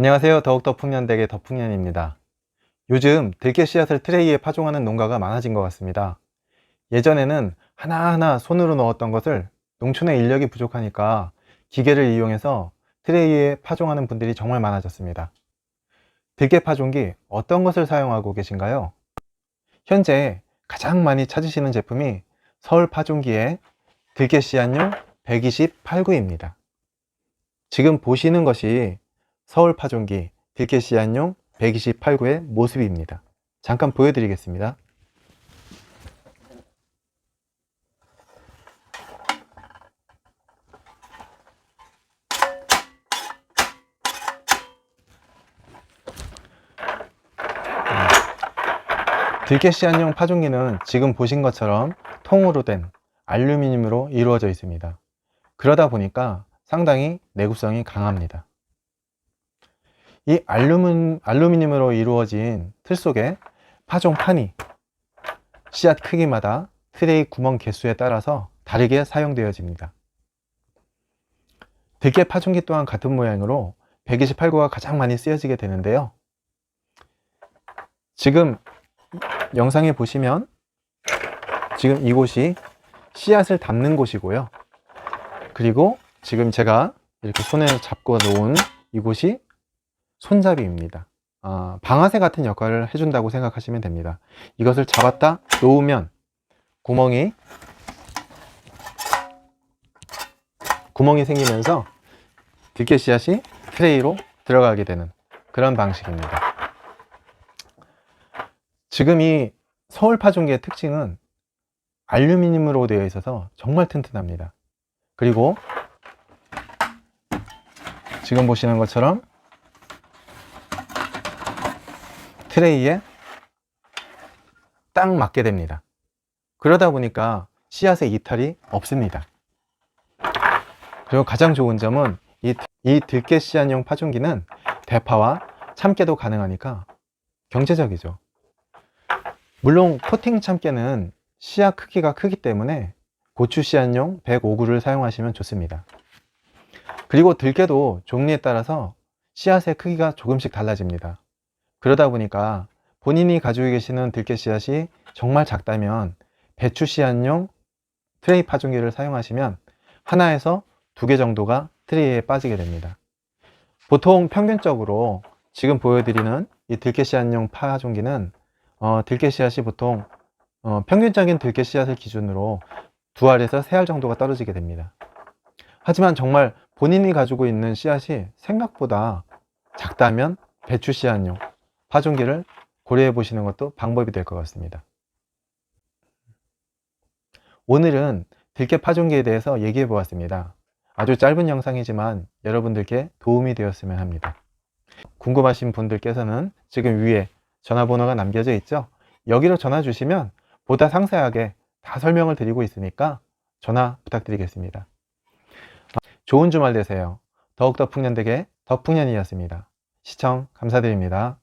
안녕하세요. 더욱더 풍년대게 더풍년입니다. 요즘 들깨 씨앗을 트레이에 파종하는 농가가 많아진 것 같습니다. 예전에는 하나하나 손으로 넣었던 것을 농촌의 인력이 부족하니까 기계를 이용해서 트레이에 파종하는 분들이 정말 많아졌습니다. 들깨 파종기 어떤 것을 사용하고 계신가요? 현재 가장 많이 찾으시는 제품이 서울 파종기의 들깨 씨앗용 128구입니다. 지금 보시는 것이 서울 파종기 들깨 씨앗용 128구의 모습입니다. 잠깐 보여드리겠습니다. 들깨 씨앗용 파종기는 지금 보신 것처럼 통으로 된 알루미늄으로 이루어져 있습니다. 그러다 보니까 상당히 내구성이 강합니다. 이 알루민, 알루미늄으로 이루어진 틀 속에 파종 판이 씨앗 크기마다 트레이 구멍 개수에 따라서 다르게 사용되어집니다. 들깨 파종기 또한 같은 모양으로 128구가 가장 많이 쓰여지게 되는데요. 지금 영상에 보시면 지금 이곳이 씨앗을 담는 곳이고요. 그리고 지금 제가 이렇게 손에 잡고 놓은 이곳이 손잡이입니다. 아, 방아쇠 같은 역할을 해준다고 생각하시면 됩니다. 이것을 잡았다 놓으면 구멍이 구멍이 생기면서 들깨 씨앗이 트레이로 들어가게 되는 그런 방식입니다. 지금 이 서울 파종기의 특징은 알루미늄으로 되어 있어서 정말 튼튼합니다. 그리고 지금 보시는 것처럼 트레이에 딱 맞게 됩니다. 그러다 보니까 씨앗의 이탈이 없습니다. 그리고 가장 좋은 점은 이, 이 들깨 씨앗용 파종기는 대파와 참깨도 가능하니까 경제적이죠. 물론 코팅 참깨는 씨앗 크기가 크기 때문에 고추 씨앗용 105구를 사용하시면 좋습니다. 그리고 들깨도 종류에 따라서 씨앗의 크기가 조금씩 달라집니다. 그러다 보니까 본인이 가지고 계시는 들깨 씨앗이 정말 작다면 배추 씨앗용 트레이 파종기를 사용하시면 하나에서 두 개 정도가 트레이에 빠지게 됩니다. 보통 평균적으로 지금 보여드리는 이 들깨 씨앗용 파종기는 어, 들깨 씨앗이 보통 어, 평균적인 들깨 씨앗을 기준으로 두 알에서 세 알 정도가 떨어지게 됩니다. 하지만 정말 본인이 가지고 있는 씨앗이 생각보다 작다면 배추 씨앗용 파종기를 고려해 보시는 것도 방법이 될 것 같습니다. 오늘은 들깨 파종기에 대해서 얘기해 보았습니다. 아주 짧은 영상이지만 여러분들께 도움이 되었으면 합니다. 궁금하신 분들께서는 지금 위에 전화번호가 남겨져 있죠? 여기로 전화 주시면 보다 상세하게 다 설명을 드리고 있으니까 전화 부탁드리겠습니다. 좋은 주말 되세요. 더욱더 풍년되게 더풍년이었습니다. 시청 감사드립니다.